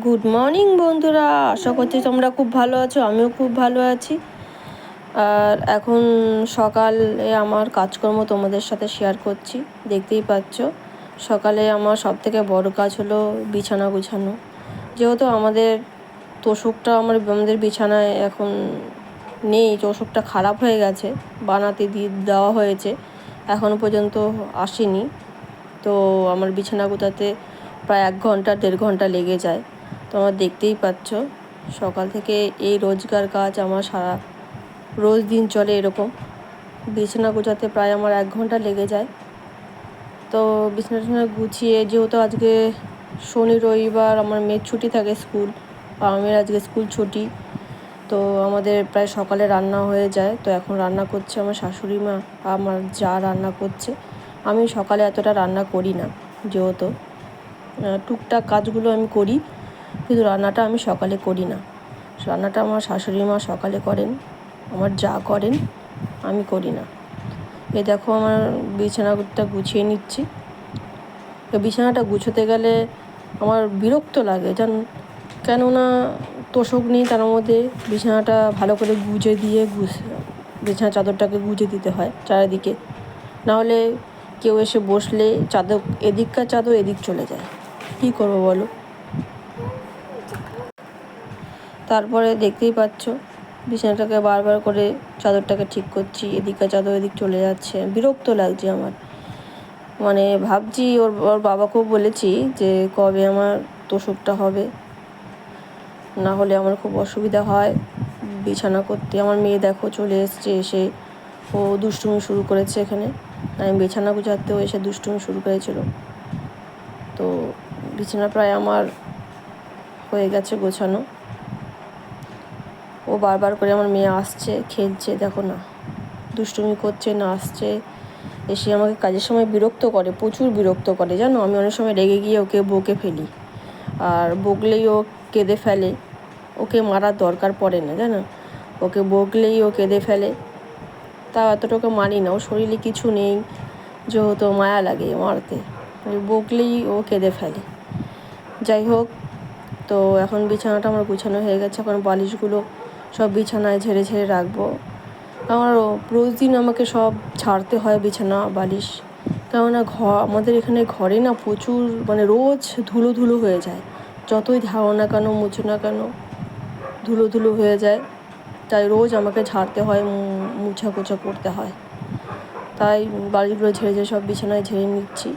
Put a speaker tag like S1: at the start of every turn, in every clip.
S1: Good morning বন্ধুরা। আশা করছি তোমরা খুব ভালো আছো, আমিও খুব ভালো আছি। আর এখন সকালে আমার কাজকর্ম তোমাদের সাথে শেয়ার করছি, দেখতেই পাচ্ছ। সকালে আমার সব থেকে বড় কাজ হলো বিছানা গুছানো। যেহেতু আমাদের তোষকটা আমার, আমাদের বিছানায় এখন নেই, তোষকটা খারাপ হয়ে গেছে, বানাতে দিয়ে দেওয়া হয়েছে এখনও পর্যন্ত আসেনি। তো আমার বিছানা গোছাতে প্রায় এক ঘণ্টা, দেড় ঘণ্টা লেগে যায়। তোমরা দেখতেই পাচ্ছ, সকাল থেকে এই রোজগার কাজ আমার সারা রোজ দিন চলে এরকম। বিছানা গোছাতে প্রায় আমার এক ঘণ্টা লেগে যায়। তো বিছানা টিছানা গুছিয়ে, যেহেতু আজকে শনি, রবিবার আমার মেয়ের ছুটি থাকে স্কুল আমার মেয়ের আজকে স্কুল ছুটি, তো আমাদের প্রায় সকালে রান্না হয়ে যায়। তো এখন রান্না করছে আমার শাশুড়ি মা, আমার যা রান্না করছে। আমি সকালে এতটা রান্না করি না, যেহেতু টুকটাক কাজগুলো আমি করি। কিন্তু রান্নাটা আমি সকালে করি না। রান্নাটা আমার শাশুড়ি মা সকালে করেন, আমার যা করেন আমি করি না। এ দেখো আমার বিছানাটা গুছিয়ে নিচ্ছি। তো বিছানাটা গুছোতে গেলে আমার বিরক্ত লাগে, জান, কেননা তোষক নেই তার মধ্যে। বিছানাটা ভালো করে গুজে দিয়ে গুছ, বিছানা চাদরটাকে গুজে দিতে হয় চারিদিকে। নাহলে কেউ এসে বসলে চাদর, এদিককার চাদর এদিক চলে যায়। কী করব বলো? তারপরে দেখতেই পাচ্ছ, বিছানাটাকে বারবার করে চাদরটাকে ঠিক করছি এদিকে চাদর এদিক চলে যাচ্ছে। বিরক্ত লাগছে আমার। মানে ভাবছি ওর ওর বাবাকেও বলেছি যে কবে আমার তোষকটা হবে। না হলে আমার খুব অসুবিধা হয়। বিছানা করতে আমার মেয়ে দেখো চলে এসছে, এসে ও দুষ্টুমি শুরু করেছে এখানে। আমি বিছানা গুছাতেও এসে দুষ্টুমি শুরু করেছিল। তো বিছানা প্রায় আমার হয়ে গেছে গোছানো। ও বারবার করে আমার মেয়ে আসছে, খেলছে, দেখো না। দুষ্টুমি করছে না আসছে এসে আমাকে কাজের সময় বিরক্ত করে, প্রচুর বিরক্ত করে, জানো? আমি অনেক সময় রেগে গিয়ে ওকে বকে ফেলি। আর বকলেই ও কেঁদে ফেলে। ওকে মারার দরকার পড়ে না, জানো? ওকে বকলেই ও কেঁদে ফেলে। তা এতটুকু মানি না ও শরীরে কিছু নেই, যেহেতু মায়া লাগে মারতে। বকলেই ও কেঁদে ফেলে। যাই হোক, তো এখন বিছানাটা আমার গুছানো হয়ে গেছে, এখন বালিশগুলো সব বিছানায় ঝেড়ে ঝেড়ে রাখব। আমার রোজ দিন আমাকে সব ছাড়তে হয় বিছানা, বালিশ। কেননা ঘর আমাদের এখানে ঘরে না প্রচুর মানে রোজ ধুলো ধুলো হয়ে যায়। যতই ধাও না কেন, মুছো না কেন, ধুলো ধুলো হয়ে যায়। তাই রোজ আমাকে ঝাড়তে হয় মুছা কুচা করতে হয়। তাই বালিশগুলো ঝেড়ে ঝেড়ে সব বিছানায় ঝেড়ে নিচ্ছি।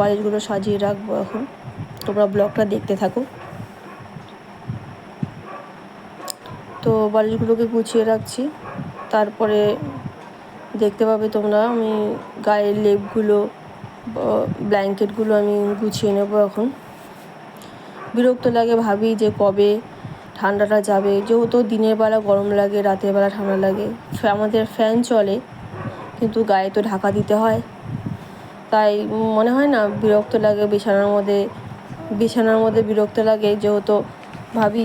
S1: বালিশগুলো সাজিয়ে রাখব এখন। তোমরা ব্লগটা দেখতে থাকো। তো বালিশগুলোকে গুছিয়ে রাখছি। তারপরে দেখতে পাবে তোমরা, আমি গায়ের লেপগুলো ব্ল্যাঙ্কেটগুলো আমি গুছিয়ে নেব এখন। বিরক্ত লাগে ভাবি যে কবে ঠান্ডাটা যাবে। যেহেতু দিনের বেলা গরম লাগে, রাতের বেলা ঠান্ডা লাগে। আমাদের ফ্যান চলে, কিন্তু গায়ে তো ঢাকা দিতে হয়। তাই মনে হয় না বিরক্ত লাগে, বিছানার মধ্যে বিছানার মধ্যে বিরক্ত লাগে। যেহেতু ভাবি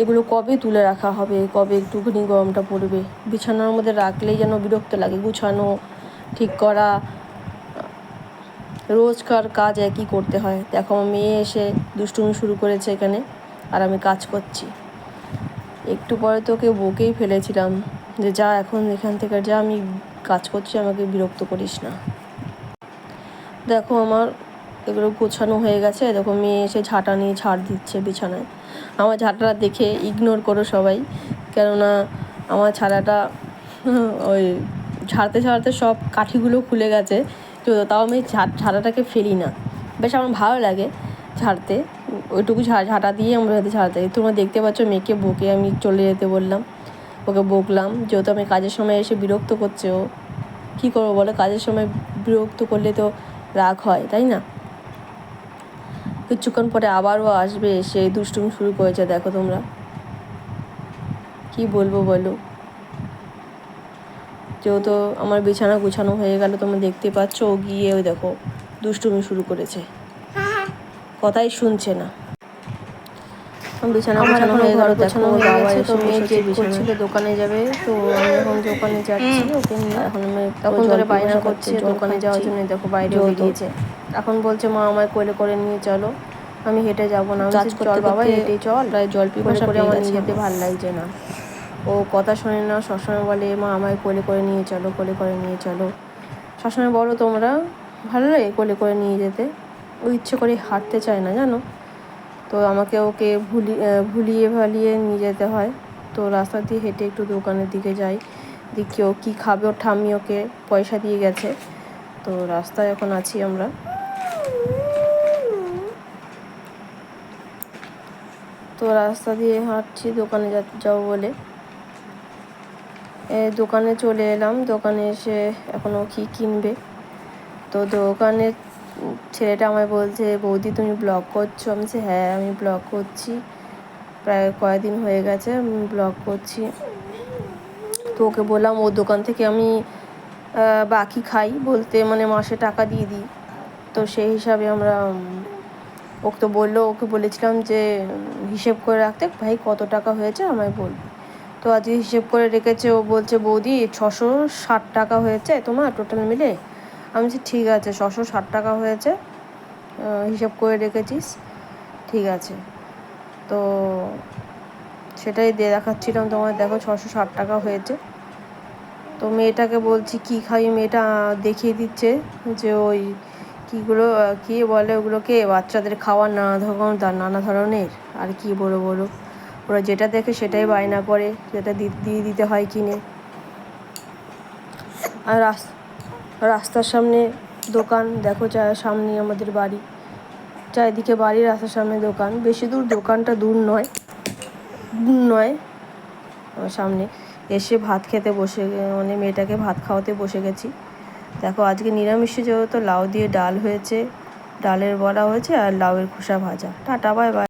S1: এগুলো কবে তুলে রাখা হবে? কবে একটুখানি গরমটা পড়বে? বিছানার মধ্যে রাখলেই যেন বিরক্ত লাগে। গুছানো, ঠিক করা, রোজকার কাজ একই করতে হয়। দেখো, আমার মেয়ে এসে দুষ্টুমি শুরু করেছে এখানে, আর আমি কাজ করছি। একটু পরে তোকে বকেই ফেলেছিলাম যে, যা, এখন এখান থেকে যা, আমি কাজ করছি, আমাকে বিরক্ত করিস না। দেখো, আমার এগুলো গোছানো হয়ে গেছে। দেখো, মেয়ে এসে ঝাঁটা নিয়ে ঝাড় দিচ্ছে বিছানায়। আমার ঝাঁটাটা দেখে ইগনোর করো সবাই। কেননা আমার ছাড়াটা ওই ঝাড়তে ঝাড়তে সব কাঠিগুলো খুলে গেছে। তো তাও আমি ঝাঁটাটাকে ফেলি না। বেশ আমার ভালো লাগে ঝাড়তে ওইটুকু ঝাঁটা দিয়ে আমরা যাতে ঝাড়তে তোমরা দেখতে পাচ্ছ মেয়েকে বকে আমি চলে যেতে বললাম। ওকে বকলাম। যেহেতু আমি কাজের সময় এসে বিরক্ত করছে ও। কী করব বলো? কাজের সময় বিরক্ত করলে তো রাগ হয়, তাই না? কিছুক্ষণ পরে আবারও আসবে এসে দুষ্টুমি শুরু করেছে, দেখো তোমরা। কি বলব বলো? যেহেতু আমার বিছানা গুছানো হয়ে গেল, তোমরা দেখতে পাচ্ছ, ও গিয়ে ওই দেখো, দুষ্টুমি শুরু করেছে। কথাই শুনছে না। বিছানা হয়ে গেল দেখো বাবা এসে মেয়ে জেদ দোকানে যাবে তো আমি এখন দোকানে যাচ্ছি ওকে এখন আমি তখন ধরে বায়না করছে দোকানে যাওয়ার জন্য দেখো বাইরে এখন বলছে মা আমায় কোলে করে নিয়ে চলো আমি হেঁটে যাব না। আমি চল বাবা হেঁটে চল।
S2: জল
S1: করে
S2: পিপাসা
S1: করে আমার নিয়ে ভালো লাগছে না। ও কথা শোনে না সবসময় বলে মা আমায় কোলে করে নিয়ে চলো কোলে করে নিয়ে চলো। সবসময় বলো তোমরা ভালো লাগে কোলে করে নিয়ে যেতে? ও ইচ্ছে করে হাঁটতে চায় না জানো? তো আমাকে ওকে ভুলি ভুলিয়ে ভালিয়ে নিয়ে যেতে হয়। তো রাস্তা দিয়ে হেঁটে একটু দোকানের দিকে যাই। দেখি ও কী খাবে। ওর ঠাম্মি ওকে পয়সা দিয়ে গেছে। তো রাস্তায় এখন আছি আমরা। তো রাস্তা দিয়ে হাঁটছি দোকানে যাব বলে। এ, দোকানে চলে এলাম। দোকানে এসে এখনও কী কিনবে? তো দোকানের উম, ছেলেটা আমায় বলছে, বৌদি, তুমি ব্লগ করছ? আমি বলছি হ্যাঁ আমি ব্লগ করছি। প্রায় কয়েকদিন হয়ে গেছে, আমি ব্লগ করছি। তো ওকে বললাম, ওর দোকান থেকে আমি বাকি খাই বলতে মানে মাসে টাকা দিয়ে দিই। তো সেই হিসাবে আমরা ওকে তো বলল, ওকে বলেছিলাম যে, হিসেব করে রাখতে ভাই কত টাকা হয়েছে? আমায় বলবি তো আজকে হিসেব করে রেখেছে, ও বলছে, বৌদি, ছশো ষাট টাকা হয়েছে তোমার টোটাল মিলে। আমি বলছি, ঠিক আছে, ছশো ষাট টাকা হয়েছে হিসাব করে রেখেছিস, ঠিক আছে। তো সেটাই দিয়ে দেখাচ্ছিলাম তোমার দেখো ছশো ষাট টাকা হয়েছে। তো মেয়েটাকে বলছি, কি খাই? মেয়েটা দেখিয়ে দিচ্ছে যে ওই কীগুলো, কী বলে ওগুলোকে, বাচ্চাদের খাওয়ার নানা ধরনের নানা ধরনের, আর কি বলো বলো। ওরা যেটা দেখে সেটাই বায়না করে দি- দিয়ে দিতে হয় কিনে। আর রাস- রাস্তার সামনে দোকান, দেখো যা সামনে আমাদের বাড়ি। চারিদিকে বাড়ি, রাস্তার সামনে দোকান। বেশি দূর দোকানটা দূর নয় দূর নয়, আমার সামনে। এসে ভাত খেতে বসে মানে মেয়েটাকে ভাত খাওয়াতে বসে গেছি। দেখো, আজকে নিরামিষে যেহেতু, লাউ দিয়ে ডাল হয়েছে, ডালের বড়া হয়েছে আর লাউয়ের খোসা ভাজা। Tata, bye bye.